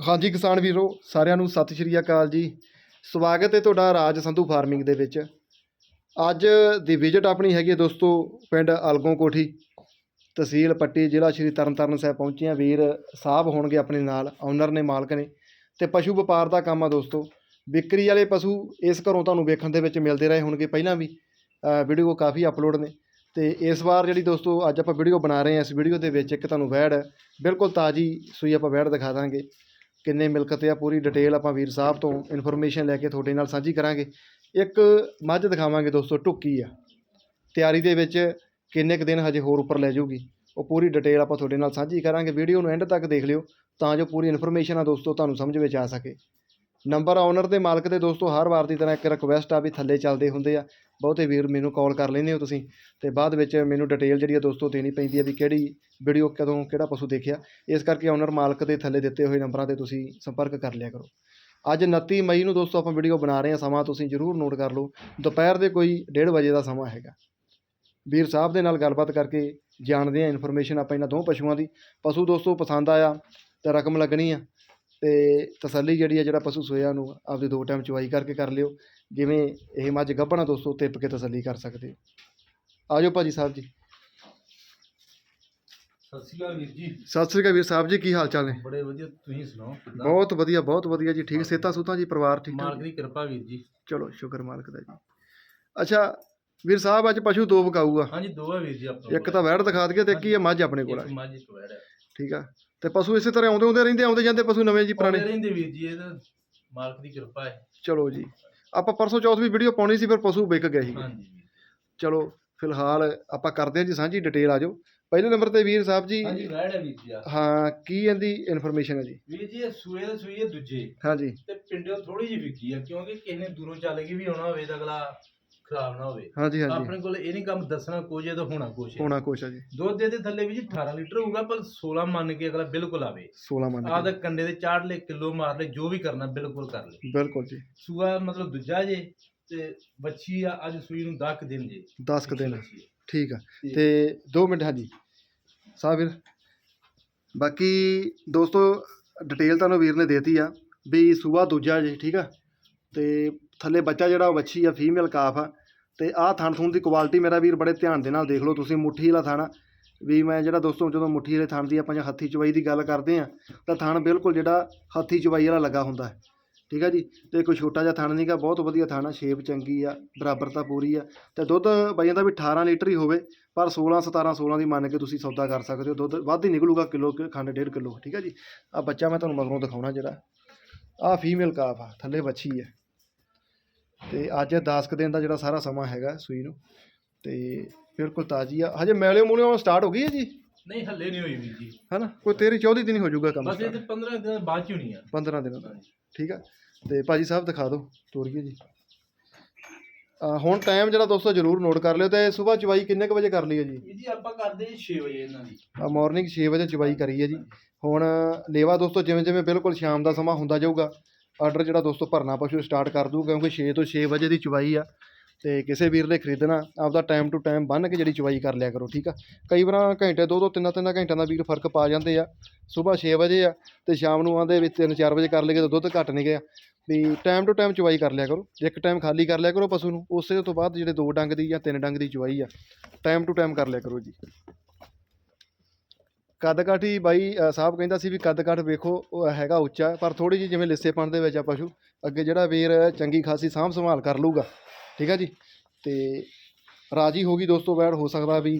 ਹਾਂਜੀ ਕਿਸਾਨ ਵੀਰੋ, ਸਾਰਿਆਂ ਨੂੰ ਸਤਿ ਸ਼੍ਰੀ ਅਕਾਲ ਜੀ। ਸਵਾਗਤ ਹੈ ਤੁਹਾਡਾ ਰਾਜ ਸੰਧੂ ਫਾਰਮਿੰਗ ਦੇ ਵਿੱਚ। ਅੱਜ ਦੀ ਵਿਜ਼ਿਟ ਆਪਣੀ ਹੈਗੀ ਹੈ ਦੋਸਤੋ, ਪਿੰਡ ਅਲਗੋਂ ਕੋਠੀ। ਤਹਿਸੀਲ ਪੱਟੀ, ਜ਼ਿਲ੍ਹਾ ਸ਼੍ਰੀ ਤਰਨਤਾਰਨ ਸਾਹਿਬ ਪਹੁੰਚੇ ਹਾਂ। ਵੀਰ ਸਾਹਿਬ ਹੋਣਗੇ ਆਪਣੇ ਨਾਲ ਓਨਰ ਨੇ, ਮਾਲਕ ਨੇ। ਤੇ ਪਸ਼ੂ ਵਪਾਰ ਦਾ ਕੰਮ ਆ ਦੋਸਤੋ। ਵਿਕਰੀ ਵਾਲੇ ਪਸ਼ੂ ਇਸ ਘਰੋਂ ਤੁਹਾਨੂੰ ਵੇਖਣ ਦੇ ਵਿੱਚ ਮਿਲਦੇ ਰਹੇ ਹੋਣਗੇ। ਪਹਿਲਾਂ ਵੀ ਵੀਡੀਓ ਕਾਫੀ ਅਪਲੋਡ ਨੇ। ਅਤੇ ਇਸ ਵਾਰ ਜਿਹੜੀ ਦੋਸਤੋ ਅੱਜ ਆਪਾਂ ਵੀਡੀਓ ਬਣਾ ਰਹੇ ਹਾਂ, ਇਸ ਵੀਡੀਓ ਦੇ ਵਿੱਚ ਇੱਕ ਤੁਹਾਨੂੰ ਵੈੜ ਬਿਲਕੁਲ ਤਾਜ਼ੀ ਸੂਈ ਆਪਾਂ ਵੈੜ ਦਿਖਾ ਦਾਂਗੇ। ਕਿੰਨੇ ਮਿਲਕਤ ਆ, ਪੂਰੀ ਡਿਟੇਲ ਆਪਾਂ ਵੀਰ ਸਾਹਿਬ ਤੋਂ ਇਨਫੋਰਮੇਸ਼ਨ ਲੈ ਕੇ ਤੁਹਾਡੇ ਨਾਲ ਸਾਂਝੀ ਕਰਾਂਗੇ। ਇੱਕ ਮੱਝ ਦਿਖਾਵਾਂਗੇ ਦੋਸਤੋ ਟੁੱਕੀ ਆ। ਤਿਆਰੀ ਦੇ ਵਿੱਚ ਕਿੰਨੇ ਕੁ ਦਿਨ ਹਜੇ ਹੋਰ ਉੱਪਰ ਲੈ ਜਾਊਗੀ। ਉਹ ਪੂਰੀ ਡਿਟੇਲ ਆਪਾਂ ਤੁਹਾਡੇ ਨਾਲ ਸਾਂਝੀ ਕਰਾਂਗੇ। ਵੀਡੀਓ ਨੂੰ ਐਂਡ ਤੱਕ ਦੇਖ ਲਿਓ, ਤਾਂ ਜੋ ਪੂਰੀ ਇਨਫੋਰਮੇਸ਼ਨ ਆ ਦੋਸਤੋ ਤੁਹਾਨੂੰ ਸਮਝ ਵਿੱਚ ਆ ਸਕੇ। ਨੰਬਰ ਓਨਰ ਦੇ ਮਾਲਕ ਦੇ ਦੋਸਤੋ, ਹਰ ਵਾਰ ਦੀ ਤਰ੍ਹਾਂ ਇੱਕ ਰਿਕੁਐਸਟ ਆ ਵੀ ਥੱਲੇ ਚੱਲਦੇ ਹੁੰਦੇ ਆ। ਬਹੁਤੇ ਵੀਰ ਮੈਨੂੰ ਕਾਲ ਕਰ ਲੈਂਦੇ ਹੋ ਤੁਸੀਂ ਤੇ ਬਾਅਦ ਵਿੱਚ ਮੈਨੂੰ ਡਿਟੇਲ ਜਿਹੜੀ ਆ ਦੋਸਤੋ ਦੇਣੀ ਪੈਂਦੀ ਹੈ ਵੀ ਕਿਹੜੀ ਵੀਡੀਓ ਕਦੋਂ ਕਿਹੜਾ ਪਸ਼ੂ ਦੇਖਿਆ। ਇਸ ਕਰਕੇ ਓਨਰ ਮਾਲਕ ਦੇ ਥੱਲੇ ਦਿੱਤੇ ਹੋਏ ਨੰਬਰਾਂ ਤੇ ਤੁਸੀਂ ਸੰਪਰਕ ਕਰ ਲਿਆ ਕਰੋ। ਅੱਜ 29 ਮਈ ਨੂੰ ਦੋਸਤੋ ਆਪਾਂ ਵੀਡੀਓ ਬਣਾ ਰਹੇ ਹਾਂ, ਸਮਾਂ ਤੁਸੀਂ ਜ਼ਰੂਰ ਨੋਟ ਕਰ ਲਓ। ਦੁਪਹਿਰ ਦੇ ਕੋਈ 1:30 ਵਜੇ ਦਾ ਸਮਾਂ ਹੈਗਾ। ਵੀਰ ਸਾਹਿਬ ਦੇ ਨਾਲ ਗੱਲਬਾਤ ਕਰਕੇ ਜਾਣਦੇ ਹਾਂ ਇਨਫੋਰਮੇਸ਼ਨ ਆਪਾਂ ਇਹਨਾਂ ਦੋ ਪਸ਼ੂਆਂ ਦੀ। ਪਸ਼ੂ ਦੋਸਤੋ ਪਸੰਦ ਆਇਆ ਤੇ ਰਕਮ ਲੱਗਣੀ ਆ। ਤੇ ਤਸੱਲੀ ਜਿਹੜੀ ਆ ਜਿਹੜਾ ਪਸ਼ੂ ਸੋਇਆ ਨੂੰ ਆਪਦੇ ਦੋ ਟਾਈਮ ਚੁਆਈ ਕਰਕੇ ਕਰ ਲਿਓ। ਜਿਵੇਂ ਇਹ ਮੱਝ ਗੱਭਣਾ ਦੋਸਤੋ ਤਿੱਪ ਕੇ ਤਸੱਲੀ ਕਰ ਸਕਦੇ ਹੋ। ਆਜੋ ਭਾਜੀ ਸਾਹਿਬ ਜੀ। ਸਤਿ ਸ਼੍ਰੀ ਅਕਾਲ ਵੀਰ ਜੀ। ਸਤਿ ਸ੍ਰੀ ਅਕਾਲ ਵੀਰ ਸਾਹਿਬ ਜੀ ਕੀ ਹਾਲ ਚਾਲ ਨੇ? ਬੜੇ ਵਧੀਆ ਤੁਸੀਂ ਸੁਣਾਓ ਕਿੱਦਾਂ? ਬਹੁਤ ਵਧੀਆ ਬਹੁਤ ਵਧੀਆ ਜੀ ਠੀਕ ਸੇਤਾ ਸੁਤਾ ਜੀ ਪਰਿਵਾਰ ਠੀਕ ਠਾਕ? ਮਾਲਕ ਦੀ ਕਿਰਪਾ ਵੀਰ ਜੀ। ਚਲੋ ਸ਼ੁਕਰ ਮਾਲਕ ਦਾ ਜੀ। ਅੱਛਾ ਵੀਰ ਸਾਹਿਬ ਅੱਜ ਪਸ਼ੂ ਦੋ ਵਿਕਾਊ ਆ ਹਾਂਜੀ ਦੋ ਹੈ ਵੀਰ ਜੀ ਆਪਣੇ ਇੱਕ ਤਾਂ ਵੈੜ ਦਿਖਾ ਦਈਏ ਤੇ ਇੱਕ ਹੀ ਆ ਮੱਝ ਆਪਣੇ ਕੋਲ ਆ। ਇੱਕ ਮੱਝ ਇੱਕ ਵੈੜ ਹੈ ਠੀਕ ਆ? ਤੇ ਪਸ਼ੂ ਇਸੇ ਤਰ੍ਹਾਂ ਆਉਂਦੇ ਹੁੰਦੇ ਰਹਿੰਦੇ ਆਉਂਦੇ ਜਾਂਦੇ ਪਸ਼ੂ ਨਵੇਂ ਜੀ ਪੁਰਾਣੇ? ਰਹਿੰਦੇ ਵੀਰ ਜੀ ਇਹ ਤਾਂ ਮਾਲਕ ਦੀ ਕਿਰਪਾ ਹੈ। ਚਲੋ ਜੀ। ਆਪਾਂ ਪਰਸੋਂ ਚੌਥ ਵੀ ਵੀਡੀਓ ਪਾਉਣੀ ਸੀ ਫਿਰ ਪਸ਼ੂ ਵਿਕ ਗਏ ਸੀ ਹਾਂਜੀ। ਚਲੋ ਫਿਲਹਾਲ ਆਪਾਂ ਕਰਦੇ ਹਾਂ ਜੀ ਸਾਂਝੀ ਡਿਟੇਲ ਆ ਜਾਓ। ਪਹਿਲੇ ਨੰਬਰ ਤੇ ਵੀਰ ਸਾਹਿਬ ਜੀ ਹਾਂਜੀ ਵੈੜ ਹੈ ਵੀਰ ਜੀ ਆ। ਹਾਂ ਕੀ ਇਹਦੀ ਇਨਫੋਰਮੇਸ਼ਨ ਹੈ ਜੀ? ਵੀਰ ਜੀ ਇਹ ਸੂਏ ਦੇ ਸੂਈ ਹੈ ਦੂਜੇ। ਹਾਂਜੀ। ਤੇ ਪਿੰਡੋਂ ਥੋੜੀ ਜਿਹੀ ਵਿਕੀ ਆ ਕਿਉਂਕਿ ਕਿਸੇ ਨੇ ਦੂਰੋਂ ਚੱਲ ਕੇ ਵੀ ਆਉਣਾ ਹੋਵੇ ਤਾਂ ਅਗਲਾ ਖਰਾਬ ਨਾ ਹੋਵੇ। ਹਾਂਜੀ ਹਾਂਜੀ। ਆਪਣੇ ਕੋਲ ਇਹ ਨਹੀਂ ਕੰਮ ਦੱਸਣਾ ਕੁਝ ਹੈ ਤਾਂ ਹੋਣਾ ਕੁਝ ਹੈ। ਹੋਣਾ ਆ ਜੀ। ਦੁੱਧ ਦੇ ਥੱਲੇ ਵੀ ਜੀ 18 ਲੀਟਰ ਹੋਊਗਾ ਪਰ 16 ਮੰਨ ਕੇ ਅਗਲਾ ਬਿਲਕੁਲ ਆਵੇ। 16 ਮੰਨ ਆਹ ਤਾਂ ਕੰਡੇ ਦੇ ਚਾੜ ਲੈ ਕਿਲੋ ਮਾਰ ਲੈ ਜੋ ਵੀ ਕਰਨਾ ਬਿਲਕੁਲ ਕਰ ਲੈ। ਕੇ। ਬਿਲਕੁਲ ਜੀ। ਸੂਆ ਮਤਲਬ ਦੂਜਾ ਜੇ ਤੇ ਬੱਚੀ ਆ ਅੱਜ ਸੂਈ ਨੂੰ 10 ਦਿਨ ਜੇ। 10 ਕੁ ਦਿਨ। ਠੀਕ ਆ। ਤੇ- ਤੇ 2 ਮਿੰਟ ਹਾਂਜੀ। ਸਾਹਿਬ ਵੀਰ ਬਾਕੀ ਦੋਸਤੋ ਡਿਟੇਲ ਤੁਹਾਨੂੰ ਵੀਰ ਨੇ ਦੇਤੀ ਆ ਵੀ ਸੂਆ ਦੂਜਾ ਜੀ ਠੀਕ ਆ। ਤੇ ਥੱਲੇ ਬੱਚਾ ਜਿਹੜਾ ਉਹ ਵੱਛੀ ਆ ਫੀਮੇਲ ਕਾਫ ਆ ਤੇ ਆਹ ਥਣ ਥੁਣ ਦੀ ਕੁਆਲਿਟੀ ਮੇਰਾ ਵੀਰ ਬੜੇ ਧਿਆਨ ਦੇ ਨਾਲ ਦੇਖ ਲਓ ਤੁਸੀਂ, ਮੁੱਠੀ ਵਾਲਾ ਥਣ। ਵੀ ਮੈਂ ਜਿਹੜਾ ਦੋਸਤੋ ਜਦੋਂ ਮੁੱਠੀ ਵਾਲੇ ਥਣ ਦੀ ਆਪਾਂ ਜਾਂ ਹੱਥੀ ਚਵਾਈ ਦੀ ਗੱਲ ਕਰਦੇ ਆ ਤਾਂ ਥਣ ਬਿਲਕੁਲ ਜਿਹੜਾ ਹੱਥੀ ਚਵਾਈ ਵਾਲਾ ਲੱਗਾ ਹੁੰਦਾ ਹੈ। ਠੀਕ ਹੈ ਜੀ? ਤੇ ਕੋਈ ਛੋਟਾ ਜਿਹਾ ਥਣ ਨਹੀਂਗਾ ਬਹੁਤ ਵਧੀਆ ਥਣ ਆ ਸ਼ੇਪ ਚੰਗੀ ਆ, ਬਰਾਬਰਤਾ ਪੂਰੀ ਆ। ਤੇ ਦੁੱਧ ਬਾਈਆਂ ਦਾ ਵੀ 18 ਲੀਟਰ ਹੀ ਹੋਵੇ, ਪਰ 16 17 16 ਦੀ ਮੰਨ ਕੇ ਤੁਸੀਂ ਸੌਦਾ ਕਰ ਸਕਦੇ ਹੋ। ਦੁੱਧ ਵੱਧ ਹੀ ਨਿਕਲੂਗਾ ਕਿਲੋ, ਖੰਡ ਡੇਢ ਕਿਲੋ। ਠੀਕ ਹੈ ਜੀ? ਆ ਬੱਚਾ ਮੈਂ ਤੁਹਾਨੂੰ ਮਗਰੋਂ ਦਿਖਾਉਣਾ ਜਿਹੜਾ। ਆ ਫੀਮੇਲ ਕਾਫ ਆ, ਥੱਲੇ ਵੱਛੀ ਹੈ। ਤੇ ਅੱਜ 10 ਕੁ ਦਿਨ ਦਾ ਜਿਹੜਾ ਸਾਰਾ ਸਮਾਂ ਹੈਗਾ ਸੂਈ ਨੂੰ ਤੇ ਬਿਲਕੁਲ ਤਾਜ਼ੀ ਆ। ਹਜੇ ਮੈਲੇ ਮੂਲੇ ਸਟਾਰਟ ਹੋ ਗਈ ਹੈ ਜੀ? ਨਹੀਂ ਹੱਲੇ ਨਹੀਂ ਹੋਈ ਵੀਰ ਜੀ। ਹੈਨਾ? ਕੋਈ 13 14 ਦਿਨ ਹੀ ਹੋ ਜਾਊਗਾ ਕੰਮ ਬਸ ਇਹ start। ਤੇ 15 ਦਿਨ ਬਾਅਦ ਹੀ ਹੋਣੀ ਆ। 15 ਦਿਨਾਂ ਦਾ ਠੀਕ ਆ। ਤੇ ਭਾਜੀ ਸਾਹਿਬ ਦਿਖਾ ਦਿਓ ਤੋਰੀਏ ਜੀ। ਆ ਹੁਣ ਟਾਈਮ ਜਿਹੜਾ ਦੋਸਤੋ ਜਰੂਰ ਨੋਟ ਕਰ ਲਿਓ ਤੇ ਸਵੇਰ ਚਵਾਈ ਕਿੰਨੇ ਕੁ ਵਜੇ ਕਰ ਲਈ ਹੈ ਜੀ? ਜੀ ਆਪਾਂ ਕਰਦੇ 6 ਵਜੇ ਇਹਨਾਂ ਦੀ। ਆ ਮਾਰਨਿੰਗ 6 ਵਜੇ ਚਵਾਈ ਕਰੀ ਹੈ ਜੀ। ਹੁਣ ਲੇਵਾ ਦੋਸਤੋ ਜਿਵੇਂ ਜਿਵੇਂ ਬਿਲਕੁਲ ਸ਼ਾਮ ਦਾ ਸਮਾਂ ਹੁੰਦਾ ਜਾਊਗਾ ਆਰਡਰ ਜਿਹੜਾ ਦੋਸਤੋ ਭਰਨਾ ਪਸ਼ੂ ਸਟਾਰਟ ਕਰ ਦੂ ਕਿਉਂਕਿ 6 ਤੋਂ 6 ਵਜੇ ਦੀ ਚਵਾਈ ਆ ਤੇ ਕਿਸੇ ਵੀਰ ਨੇ ਖਰੀਦਣਾ, ਆਪਦਾ ਟਾਈਮ ਟੂ ਟਾਈਮ ਬੰਨ ਕੇ ਜਿਹੜੀ ਚਵਾਈ ਕਰ ਲਿਆ ਕਰੋ, ਠੀਕ ਆ? ਕਈ ਵਾਰ ਘੰਟੇ ਦੋ ਦੋ ਤਿੰਨ ਤਿੰਨ ਘੰਟਿਆਂ ਦਾ ਵੀਰ ਫ਼ਰਕ ਪਾ ਜਾਂਦੇ ਆ। ਸਵੇਰ 6 ਵਜੇ ਆ ਤੇ ਸ਼ਾਮ ਨੂੰ ਆਂਦੇ ਵਿੱਚ 3-4 ਵਜੇ ਕਰ ਲਈਏ ਤਾਂ ਦੁੱਧ ਘਟ ਨਹੀਂ ਗਿਆ ਵੀ ਟਾਈਮ ਟੂ ਟਾਈਮ ਚਵਾਈ ਕਰ ਲਿਆ ਕਰੋ, ਇੱਕ ਟਾਈਮ ਖਾਲੀ ਕਰ ਲਿਆ ਕਰੋ ਪਸ਼ੂ ਨੂੰ, ਉਸੇ ਤੋਂ ਬਾਅਦ ਜਿਹੜੇ ਦੋ ਡੰਗ ਦੀ ਜਾਂ ਤਿੰਨ ਡੰਗ ਦੀ ਚਵਾਈ ਆ ਟਾਈਮ ਟੂ ਟਾਈਮ ਕਰ ਲਿਆ ਕਰੋ ਜੀ। ਕੱਦ ਕਾਠ ਹੀ ਬਾਈ ਅ, ਸਾਹਿਬ ਕਹਿੰਦਾ ਸੀ ਵੀ ਕੱਦ ਕਾਠ ਵੇਖੋ ਉਹ ਹੈਗਾ ਉੱਚਾ ਪਰ ਥੋੜੀ ਜਿਹੀ ਜਿਵੇਂ ਲਿੱਸੇਪਣ ਦੇ ਵਿੱਚ ਆ ਪਸ਼ੂ ਅੱਗੇ ਜਿਹੜਾ ਵੀਰ ਚੰਗੀ ਖਾਸੀ ਸਾਂਭ ਸੰਭਾਲ ਕਰ ਲੂਗਾ ਠੀਕ ਆ ਜੀ? ਤੇ ਰਾਜੀ ਹੋ ਗਈ ਦੋਸਤੋ ਬੈੜ ਹੋ ਸਕਦਾ ਵੀ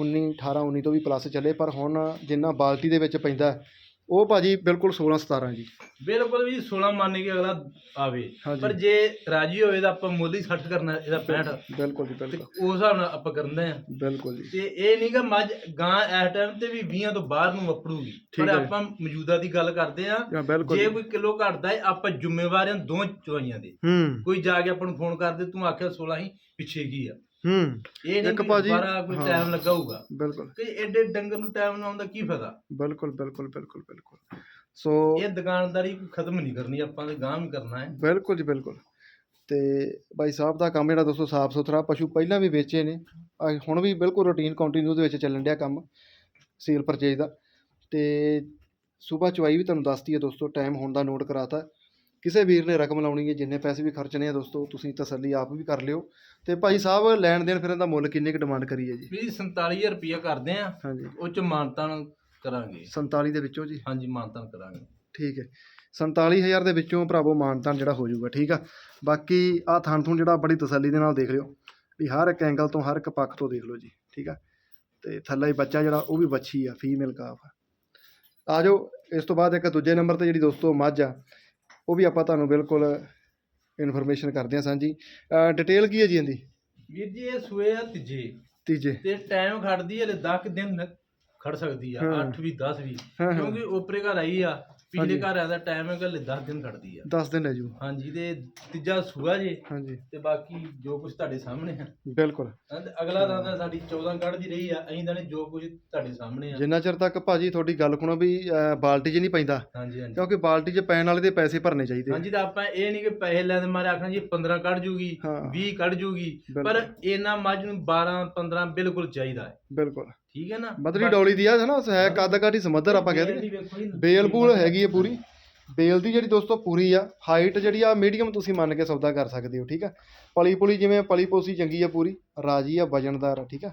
19 18 19 ਤੋਂ ਵੀ ਪਲੱਸ ਚੱਲੇ ਪਰ ਹੁਣ ਜਿੰਨਾ ਬਾਲਟੀ ਦੇ ਵਿੱਚ ਪੈਂਦਾ ਹੈ, ਉਹ ਭਾਜੀ ਬਿਲਕੁਲ 16 17 ਜੀ। ਬਿਲਕੁਲ ਵੀ 16 ਮੰਨ ਕੇ ਅਗਲਾ ਆਵੇ। ਹਾਂਜੀ। ਪਰ ਜੇ ਰਾਜੀ ਹੋਵੇ ਤਾਂ ਆਪਾਂ ਮੁੱਲ ਹੀ 60 ਕਰਨਾ ਇਹਦਾ 65 ਬਿਲਕੁਲ ਜੀ ਤੇ ਬਿਲਕੁਲ। ਉਸ ਹਿਸਾਬ ਨਾਲ ਆਪਾਂ ਕਰਦੇ ਆ ਬਿਲਕੁਲ ਜੀ। ਤੇ ਇਹ ਨਹੀਂਗਾ ਮੱਝ ਗਾਂ ਇਸ ਟਾਈਮ ਤੇ ਵੀ 20 ਤੋਂ ਬਾਹਰ ਨੂੰ ਵਾਪਰੂਗੀ। ਠੀਕ ਪਰ ਹੈ। ਆਪਾਂ ਮੌਜੂਦਾ ਦੀ ਗੱਲ ਕਰਦੇ ਆ ਹਾਂ, ਬਿਲਕੁਲ ਜੇ ਜੀ। ਕੋਈ ਕਿਲੋ ਘਟਦਾ ਹੈ ਆਪਾਂ ਜ਼ਿੰਮੇਵਾਰ ਹਾਂ ਦੋ ਚਵਾਈਆਂ ਦੇ। ਹੂੰ। ਕੋਈ ਜਾ ਕੇ ਆਪਾਂ ਨੂੰ ਫੋਨ ਕਰਦੇ ਤੂੰ ਆਖਿਆ 16 ਹੀ ਪਿੱਛੇ ਕੀ ਆ। ਹੂੰ। ਇਹ ਨਹੀਂ ਇੱਕ ਕਿ ਭਾਜੀ, ਦੁਬਾਰਾ ਕੋਈ ਹਾਂ। ਟਾਈਮ ਲੱਗਾ ਹੋਊਗਾ ਬਿਲਕੁਲ। ਕਿ ਐਡੇ ਡੰਗਰ ਨੂੰ ਟਾਈਮ ਨਾ ਆਉਂਦਾ ਕੀ ਫਾਇਦਾ? ਬਿਲਕੁਲ ਬਿਲਕੁਲ ਬਿਲਕੁਲ ਬਿਲਕੁਲ। ਸੋ ਇਹ ਦੁਕਾਨਦਾਰੀ ਕੋਈ ਖਤਮ ਨਹੀਂ ਕਰਨੀ ਆਪਾਂ ਨੇ ਗਾਂ ਵੀ ਕਰਨਾ ਹੈ। ਬਿਲਕੁਲ ਜੀ ਬਿਲਕੁਲ। ਤੇ ਬਾਈ ਸਾਹਿਬ ਦਾ ਕੰਮ ਜਿਹੜਾ ਦੋਸਤੋ ਸਾਫ਼ ਸੁਥਰਾ ਪਸ਼ੂ ਪਹਿਲਾਂ ਵੀ ਵੇਚੇ ਨੇ। ਹੁਣ ਵੀ ਬਿਲਕੁਲ ਰੂਟੀਨ ਕੰਟੀਨਿਊ ਦੇ ਵਿੱਚ ਚੱਲਣ ਡਿਆ ਕੰਮ ਸੇਲ ਪਰਚੇਜ ਦਾ। ਤੇ ਸਵੇਰ ਚਵਾਈ ਵੀ ਤੁਹਾਨੂੰ ਦੱਸਤੀ ਹੈ ਦੋਸਤੋ ਟਾਈਮ ਹੋਣ ਦਾ ਨੋਟ ਕਰਾਤਾ। ਕਿਸੇ ਵੀਰ ਨੇ ਰਕਮ ਲਾਉਣੀ ਹੈ ਜਿੰਨੇ ਪੈਸੇ ਵੀ ਖਰਚਣੇ ਆ ਦੋਸਤੋ ਤੁਸੀਂ ਤਸੱਲੀ ਆਪ ਵੀ ਕਰ ਲਿਓ। ਤੇ ਭਾਈ ਸਾਹਿਬ ਲੈਣ ਦੇਣ ਫਿਰ ਇਹਦਾ ਮੁੱਲ ਕਿੰਨੇ ਕੁ ਡਿਮਾਂਡ ਕਰੀਏ ਜੀ? ਵੀ 47000 ਰੁਪਇਆ ਕਰਦੇ ਆ। ਹਾਂਜੀ। ਉਹ ਚ ਮਾਨਤਾਨ ਕਰਾਂਗੇ। 47 ਦੇ ਵਿੱਚੋਂ ਜੀ? ਹਾਂਜੀ ਮਾਨਤਾਨ ਕਰਾਂਗੇ। ਠੀਕ ਹੈ। 47000 ਦੇ ਵਿੱਚੋਂ ਭਰਾਵੋ ਮਾਨਤਾਨ ਜਿਹੜਾ ਹੋ ਜਾਊਗਾ ਠੀਕ ਆ? ਬਾਕੀ ਆ ਥਣ ਥੁਣ ਜਿਹੜਾ ਬੜੀ ਤਸੱਲੀ ਦੇ ਨਾਲ ਦੇਖ ਲਿਓ ਵੀ ਹਰ ਇੱਕ ਐਂਗਲ ਤੋਂ ਹਰ ਇੱਕ ਪੱਖ ਤੋਂ ਦੇਖ ਲਓ ਜੀ ਠੀਕ ਆ? ਤੇ ਥੱਲੇ ਹੀ ਬੱਚਾ ਜਿਹੜਾ ਉਹ ਵੀ ਬੱਚੀ ਆ ਫੀਮੇਲ ਕਾਫ ਆ। ਆ ਜਾਓ ਇਸ ਤੋਂ ਬਾਅਦ ਇੱਕ ਦੂਜੇ ਨੰਬਰ ਤੇ ਜਿਹੜੀ ਦੋਸਤੋ ਮੱਝ ਆ ਉਹ ਵੀ ਆਪਾਂ ਤੁਹਾਨੂੰ ਬਿਲਕੁਲ ਇਨਫੋਰਮੇਸ਼ਨ ਕਰਦੇ ਹਾਂ ਸਾਂਝੀ। ਡਿਟੇਲ ਕੀ ਹੈ ਜੀ ਇਹਦੀ? ਵੀਰ ਜੀ ਇਹ ਸੂਏ ਆ ਤੀਜੇ। ਤੀਜੇ। ਤੇ ਟਾਈਮ ਖੜਦੀ ਹੈ ਲੈ 10 ਦਿਨ ਖੜ ਸਕਦੀ ਆ ਹਾਂ। 8 ਵੀ 10 ਵੀ। ਕਿਉਂਕਿ ਉਪਰੇ ਘਰ ਆਈ ਆ। ਪਿਛਲੇ ਘਰ ਦਾ ਟਾਈਮ ਹੈ ਕਿ 10 ਦਿਨ ਖੜਦੀ ਆ। 10 ਦਿਨ ਲੈ ਜੂ। ਹਾਂਜੀ ਤੇ ਤੀਜਾ ਸੂਆ ਜੇ ਹਾਂਜੀ। ਤੇ ਬਾਕੀ ਜੋ ਕੁਝ ਤੁਹਾਡੇ ਸਾਹਮਣੇ ਆ। ਬਿਲਕੁਲ। ਅਗਲਾ ਦਾ ਤਾਂ ਸਾਡੀ 14 ਕੱਢਦੀ ਰਹੀ ਆ ਅਸੀਂ ਤਾਂ ਨੇ ਜੋ ਕੁਝ ਤੁਹਾਡੇ ਸਾਹਮਣੇ ਆ। ਜਿੰਨਾ ਚਿਰ ਤੱਕ ਭਾਜੀ ਤੁਹਾਡੀ ਗੱਲ ਸੁਣੋ ਵੀ ਬਾਲਟੀ 'ਚ ਨਹੀਂ ਪੈਂਦਾ ਹਾਂਜੀ ਹਾਂਜੀ। ਕਿਉਂਕਿ ਬਾਲਟੀ 'ਚ ਪੈਣ ਵਾਲੇ ਦੇ ਪੈਸੇ ਭਰਨੇ ਚਾਹੀਦੇ। ਹਾਂਜੀ ਤਾਂ ਆਪਾਂ ਇਹ ਨਹੀਂ ਕਿ ਪੈਸੇ ਲੈਣ ਮਾਰੇ ਆਖਣਾ ਜੀ 15 ਕੱਢ ਜੂਗੀ ਹਾਂ। 20 ਕੱਢ ਜੂਗੀ। ਪਰ ਇਹਨਾਂ ਮੱਝ ਨੂੰ 12 15 ਬਿਲਕੁਲ ਚਾਹੀਦਾ ਹੈ। ਬਿਲਕੁਲ। ਠੀਕ ਹੈ ਨਾ? ਮਦਰੀ ਡੌਲੀ ਦੀ ਆ ਹੈ ਨਾ ਹੈ ਕੱਦ ਕਾਠੀ ਸਮੱਧਰ ਆਪਾਂ ਕਹਿੰਦੇ ਬੇਲ ਦੀ ਵੇਖੋ ਜੀ, ਬੇਲ ਬੂਲ ਹੈਗੀ ਹੈ ਪੂਰੀ। ਬੇਲ ਦੀ ਜਿਹੜੀ ਦੋਸਤੋ ਪੂਰੀ ਆ ਹਾਈਟ ਜਿਹੜੀ ਆ ਮੀਡੀਅਮ ਤੁਸੀਂ ਮੰਨ ਕੇ ਸੌਦਾ ਕਰ ਸਕਦੇ ਹੋ ਠੀਕ ਆ। ਪਲੀ ਪੁਲੀ ਜਿਵੇਂ ਪਲੀ ਪੋਸੀ ਚੰਗੀ ਆ ਪੂਰੀ ਰਾਜੀ ਆ ਵਜਨਦਾਰ ਆ ਠੀਕ ਆ।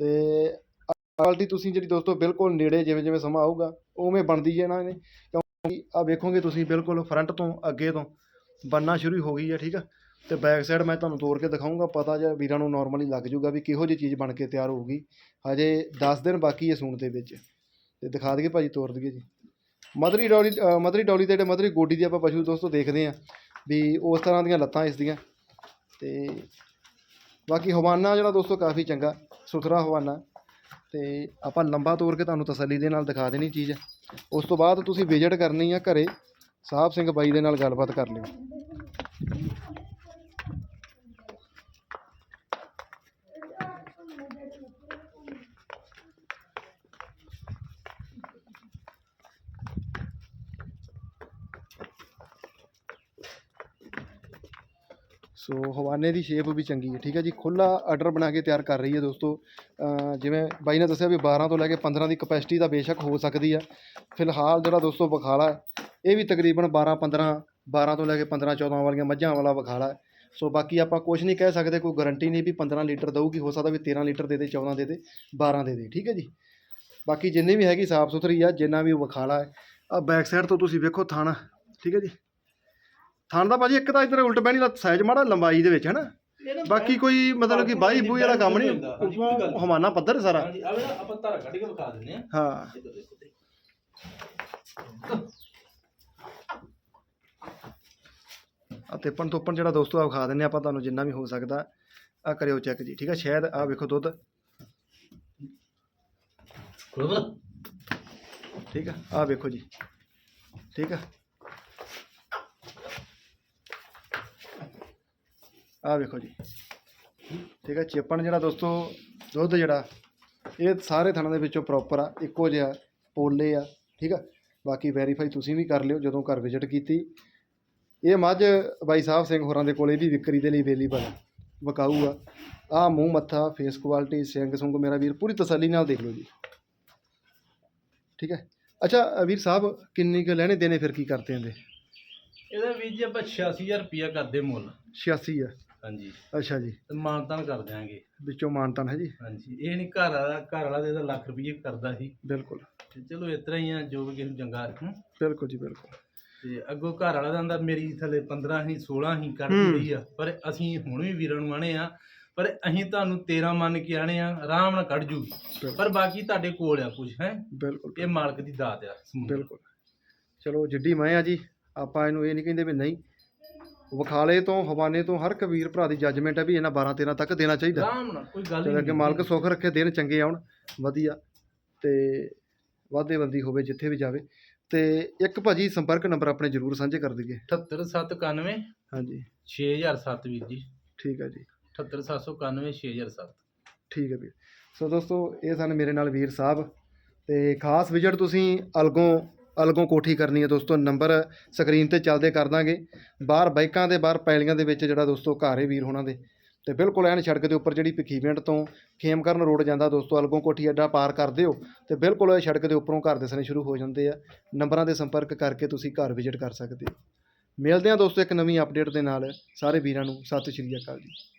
ਤੇ ਕੁਆਲਿਟੀ ਤੁਸੀਂ ਜਿਹੜੀ ਦੋਸਤੋ ਬਿਲਕੁਲ ਨੇੜੇ ਜਿਵੇਂ ਜਿਵੇਂ ਸਮਾਂ ਆਊਗਾ ਉਵੇਂ ਬਣਦੀ ਹੈ ਨਾ ਇਹਨੇ। ਕਿਉਂਕਿ ਆ ਵੇਖੋਗੇ ਤੁਸੀਂ ਬਿਲਕੁਲ ਫਰੰਟ ਤੋਂ ਅੱਗੇ ਤੋਂ ਬਣਨਾ ਸ਼ੁਰੂ ਹੋ ਗਈ ਹੈ ਠੀਕ ਆ। ਤੇ ਬੈਕ ਸਾਈਡ ਮੈਂ ਤੁਹਾਨੂੰ ਤੋੜ ਕੇ ਦਿਖਾਊਂਗਾ ਪਤਾ ਜਿਹਾ ਵੀਰਾਂ ਨੂੰ ਨਾਰਮਲੀ ਲੱਗ ਜਾਊਗਾ ਵੀ ਕਿਹੋ ਜਿਹੀ ਚੀਜ਼ ਬਣ ਕੇ ਤਿਆਰ ਹੋਊਗੀ। ਹਜੇ 10 ਦਿਨ ਬਾਕੀ ਹੈ ਸੂਣ ਦੇ ਵਿੱਚ। ਤੇ ਦਿਖਾ ਦਈਏ ਭਾਜੀ ਤੋੜ ਦਈਏ ਜੀ। ਮਦਰੀ ਡੌਲੀ ਅ, ਮਦਰੀ ਡੌਲੀ ਤੇ ਜਿਹੜੇ ਮਦਰੀ ਗੋਡੀ ਦੀ ਆਪਾਂ ਪਸ਼ੂ ਦੋਸਤੋ ਦੇਖਦੇ ਆ ਵੀ ਉਸ ਤਰ੍ਹਾਂ ਦੀਆਂ ਲੱਤਾਂ ਇਸ ਦੀਆਂ। ਤੇ ਬਾਕੀ ਹਵਾਨਾ ਜਿਹੜਾ ਦੋਸਤੋ ਕਾਫੀ ਚੰਗਾ ਸੁਥਰਾ ਹਵਾਨਾ। ਤੇ ਆਪਾਂ ਲੰਬਾ ਤੋੜ ਕੇ ਤੁਹਾਨੂੰ ਤਸੱਲੀ ਦੇ ਨਾਲ ਦਿਖਾ ਦੇਣੀ ਚੀਜ਼। ਉਸ ਤੋਂ ਬਾਅਦ ਤੁਸੀਂ ਵਿਜ਼ਿਟ ਕਰਨੀ ਆ ਘਰੇ ਸਾਹਿਬ ਸਿੰਘ ਬਾਈ ਦੇ ਨਾਲ ਗੱਲਬਾਤ ਕਰ ਲਿਓ। ਸੋ ਹਵਾਨੇ ਦੀ ਸ਼ੇਪ ਵੀ ਚੰਗੀ ਹੈ ਠੀਕ ਹੈ ਜੀ। ਖੁੱਲਾ ਆਰਡਰ ਬਣਾ ਕੇ ਤਿਆਰ ਕਰ ਰਹੀ ਹੈ ਦੋਸਤੋ। ਜਿਵੇਂ ਬਾਈ ਨੇ ਦੱਸਿਆ ਵੀ 12 ਤੋਂ ਲੈ ਕੇ 15 ਦੀ ਕਪੈਸਿਟੀ ਤਾਂ ਬੇਸ਼ੱਕ ਹੋ ਸਕਦੀ ਹੈ। ਫਿਲਹਾਲ ਜਿਹੜਾ ਦੋਸਤੋ ਬਖਾਲਾ ਹੈ, ਇਹ ਵੀ ਤਕਰੀਬਨ 12 15 12 ਤੋਂ ਲੈ ਕੇ 15 14 ਵਾਲੀਆਂ ਮੱਝਾਂ ਵਾਲਾ ਬਖਾਲਾ ਹੈ। ਸੋ ਬਾਕੀ ਆਪਾਂ ਕੁਝ ਨਹੀਂ ਕਹਿ ਸਕਦੇ ਕੋਈ ਗਾਰੰਟੀ ਨਹੀਂ ਵੀ 15 ਲੀਟਰ ਦਊਗੀ ਹੋ ਸਕਦਾ ਵੀ 13 ਲੀਟਰ ਦੇ ਦੇ 14 ਦੇ ਦੇ 12 ਦੇ ਦੇ ਠੀਕ ਹੈ ਜੀ। ਬਾਕੀ ਜਿੰਨੀ ਵੀ ਹੈਗੀ ਸਾਫ਼ ਸੁਥਰੀ ਆ ਜਿੰਨਾ ਵੀ ਬਖਾਲਾ ਹੈ। ਆ ਬੈਕ ਸਾਈਡ ਤੋਂ ਤੁਸੀਂ ਵੇਖੋ ਥਾਣਾ ਠੀਕ ਹੈ ਜੀ। ਥਣ ਦਾ ਭਾਜੀ ਇੱਕ ਤਾਂ ਇਧਰ ਉਲਟ ਬਹਿਣੀ ਦਾ ਸਾਈਜ਼ ਮਾੜਾ ਲੰਬਾਈ ਦੇ ਵਿੱਚ ਹੈ ਨਾ ਬਾਕੀ ਕੋਈ ਮਤਲਬ ਕਿ ਬਾਈ ਬੂਈ ਵਾਲਾ ਕੰਮ ਨਹੀਂ। ਹਮਾਨਾ ਪੱਧਰ ਸਾਰਾ। ਹਾਂਜੀ ਆਪਾਂ ਧਾਰਾ ਕੱਢ ਕੇ ਵਿਖਾ ਦਿੰਦੇ ਆ ਹਾਂ। ਇੱਧਰ ਦੇਖੋ ਤੇ। ਤੋਪਣ ਜਿਹੜਾ ਦੋਸਤੋ ਆ ਵਿਖਾ ਦਿੰਨੇ ਆਪਾਂ ਤੁਹਾਨੂੰ ਜਿੰਨਾ ਵੀ ਹੋ ਸਕਦਾ ਆ ਕਰਿਓ ਚੈੱਕ ਜੀ ਠੀਕ ਆ? ਸ਼ਾਇਦ ਆ ਵੇਖੋ ਦੁੱਧ? ਠੀਕ ਆ? ਆ ਵੇਖੋ ਜੀ। ਠੀਕ ਆ? ਆ ਵੇਖੋ ਜੀ। ਠੀਕ ਆ ਚੇਪਣ ਜਿਹੜਾ ਦੋਸਤੋ ਦੁੱਧ ਜਿਹੜਾ ਇਹ ਸਾਰੇ ਥਣਾਂ ਦੇ ਵਿੱਚੋਂ ਪ੍ਰੋਪਰ ਆ ਇੱਕੋ ਜਿਹਾ ਪੋਲੇ ਆ ਠੀਕ ਆ। ਬਾਕੀ ਵੈਰੀਫਾਈ ਤੁਸੀਂ ਵੀ ਕਰ ਲਿਓ ਜਦੋਂ ਘਰ ਵਿਜ਼ਿਟ ਕੀਤੀ। ਇਹ ਮੱਝ ਬਾਈ ਸਾਹਿਬ ਸਿੰਘ ਹੋਰਾਂ ਦੇ ਕੋਲੇ ਵੀ ਵਿਕਰੀ ਦੇ ਲਈ ਅਵੇਲੇਬਲ ਆ ਵਿਕਾਊ ਆ। ਆ ਮੂੰਹ ਮੱਥਾ ਫੇਸ ਕੁਆਲਿਟੀ ਸਿੰਗ ਸੁੰਗ ਮੇਰਾ ਵੀਰ ਪੂਰੀ ਤਸੱਲੀ ਨਾਲ ਦੇਖ ਲਓ ਜੀ। ਠੀਕ ਹੈ ਅੱਛਾ ਵੀਰ ਸਾਹਿਬ ਕਿੰਨੀ ਕੁ ਲੈਣੇ ਦੇਣੇ ਫਿਰ ਕੀ ਕਰਦੇ ਹੁੰਦੇ? ਇਹਦਾ ਵੀਰ ਜੀ ਆਪਾਂ 86000 ਰੁਪਇਆ ਕਰਦੇ ਮੁੱਲ। 86 ਆ। ਹਾਂਜੀ। ਅੱਛਾ ਜੀ। ਤੇ ਮਾਨਤਾਨ ਕਰ ਦਿਆਂਗੇ। ਵਿੱਚੋਂ ਮਾਨਤਾਨ ਹੈ ਜੀ? ਹਾਂਜੀ। ਇਹ ਨਹੀਂ ਘਰ ਵਾਲਾ ਘਰ ਵਾਲਾ ਦੇ ਤਾਂ ਲੱਖ ਰੁਪਏ ਕਰਦਾ ਸੀ। ਬਿਲਕੁਲ। ਤੇ ਚਲੋ ਇਸ ਤਰ੍ਹਾਂ ਹੀ ਆ ਜੋ ਵੀ ਕਿਸੇ ਨੂੰ ਚੰਗਾ ਹੂੰ। ਬਿਲਕੁਲ ਜੀ ਬਿਲਕੁਲ। ਤੇ ਅੱਗੋਂ ਘਰ ਵਾਲਾ ਦਾ ਮੇਰੀ ਥੱਲੇ 15 ਹੀ 16 ਹੀ ਹੂੰ। ਰਹੀ ਆ। ਪਰ ਅਸੀਂ ਹੁਣ ਵੀ ਵੀਰਾਂ ਨੂੰ ਆਣੇ ਆ। ਪਰ ਅਸੀਂ ਤੁਹਾਨੂੰ 13 ਮੰਨ ਕੇ ਆਣੇ ਆ। ਆਰਾਮ ਨਾਲ ਕੱਢ ਜੂਗੀ। ਪਰ ਬਾਕੀ ਤੁਹਾਡੇ ਕੋਲ ਆ ਕੁਝ ਹੈ? ਬਿਲਕੁਲ। ਇਹ ਮਾਲਕ ਦੀ ਦਾਤ ਆ। ਬਿਲਕੁਲ। ਚਲੋ ਜਿੱਡੀ ਮੈਂ ਆ ਜੀ ਆਪਾਂ ਇਹਨੂੰ ਇਹ ਨਹੀਂ ਕਹਿੰਦੇ ਵੀ ਨਹੀਂ। ਵਖਾਲੇ ਤੋਂ ਹਵਾਨੇ ਤੋਂ ਹਰ ਇੱਕ ਵੀਰ ਭਰਾ ਦੀ ਜੱਜਮੈਂਟ ਹੈ ਵੀ ਇਹਨਾਂ 12 13 ਤੱਕ ਦੇਣਾ ਚਾਹੀਦਾ। ਆਰਾਮ ਨਾਲ ਕੋਈ ਗੱਲ ਤੇ ਨਹੀਂ ਅੱਗੇ ਮਾਲਕ ਸੁੱਖ ਰੱਖੇ ਦਿਨ ਚੰਗੇ ਆਉਣ ਵਧੀਆ। ਤੇ ਵਾਧੇ ਬੰਦੀ ਹੋਵੇ ਜਿੱਥੇ ਵੀ ਜਾਵੇ। ਤੇ ਇੱਕ ਭਾਜੀ ਸੰਪਰਕ ਨੰਬਰ ਆਪਣੇ ਜ਼ਰੂਰ ਸਾਂਝੇ ਕਰ ਦਈਏ। 78791 ਹਾਂਜੀ। 6007 ਵੀਰ ਜੀ। ਠੀਕ ਹੈ ਜੀ। 78791 6007 ਠੀਕ ਹੈ ਵੀਰ। ਸੋ ਦੋਸਤੋ ਇਹ ਸਨ ਮੇਰੇ ਨਾਲ ਵੀਰ ਸਾਹਿਬ। ਤੇ ਖਾਸ ਵਿਜ਼ਿਟ ਤੁਸੀਂ ਅਲਗੋਂ ਅਲਗੋਂ ਕੋਠੀ ਕਰਨੀ ਹੈ ਦੋਸਤੋ, ਨੰਬਰ ਸਕਰੀਨ ਤੇ ਚੱਲਦੇ ਕਰ ਦਾਂਗੇ। ਬਾਹਰ ਬਾਈਕਾਂ ਦੇ, ਬਾਹਰ ਪੈਲੀਆਂ ਦੇ ਵਿੱਚ ਜਿਹੜਾ ਦੋਸਤੋ ਘਰ ਹੈ ਵੀਰ ਹੋਣਾ ਦੇ। ਤੇ ਬਿਲਕੁਲ ਐਨ ਸੜਕ ਦੇ ਉੱਪਰ ਜਿਹੜੀ ਭਿੱਖੀਵਿੰਡ ਤੋਂ ਖੇਮਕਰਨ ਰੋਡ ਜਾਂਦਾ ਦੋਸਤੋ, ਅਲਗੋਂ ਕੋਠੀ ਅੱਡਾ ਪਾਰ ਕਰਦੇ ਹੋ ਤੇ ਬਿਲਕੁਲ ਇਹ ਸੜਕ ਦੇ ਉੱਪਰੋਂ ਘਰ ਦਿਸਣੇ ਸ਼ੁਰੂ ਹੋ ਜਾਂਦੇ ਆ। ਨੰਬਰਾਂ ਦੇ ਸੰਪਰਕ ਕਰਕੇ ਤੁਸੀਂ ਘਰ ਵਿਜ਼ਿਟ ਕਰ ਸਕਦੇ ਹੋ। ਮਿਲਦੇ ਹਾਂ ਦੋਸਤੋ ਇੱਕ ਨਵੀਂ ਅਪਡੇਟ ਦੇ ਨਾਲ। ਸਾਰੇ ਵੀਰਾਂ ਨੂੰ ਸਤਿ ਸ਼੍ਰੀ ਅਕਾਲ ਜੀ।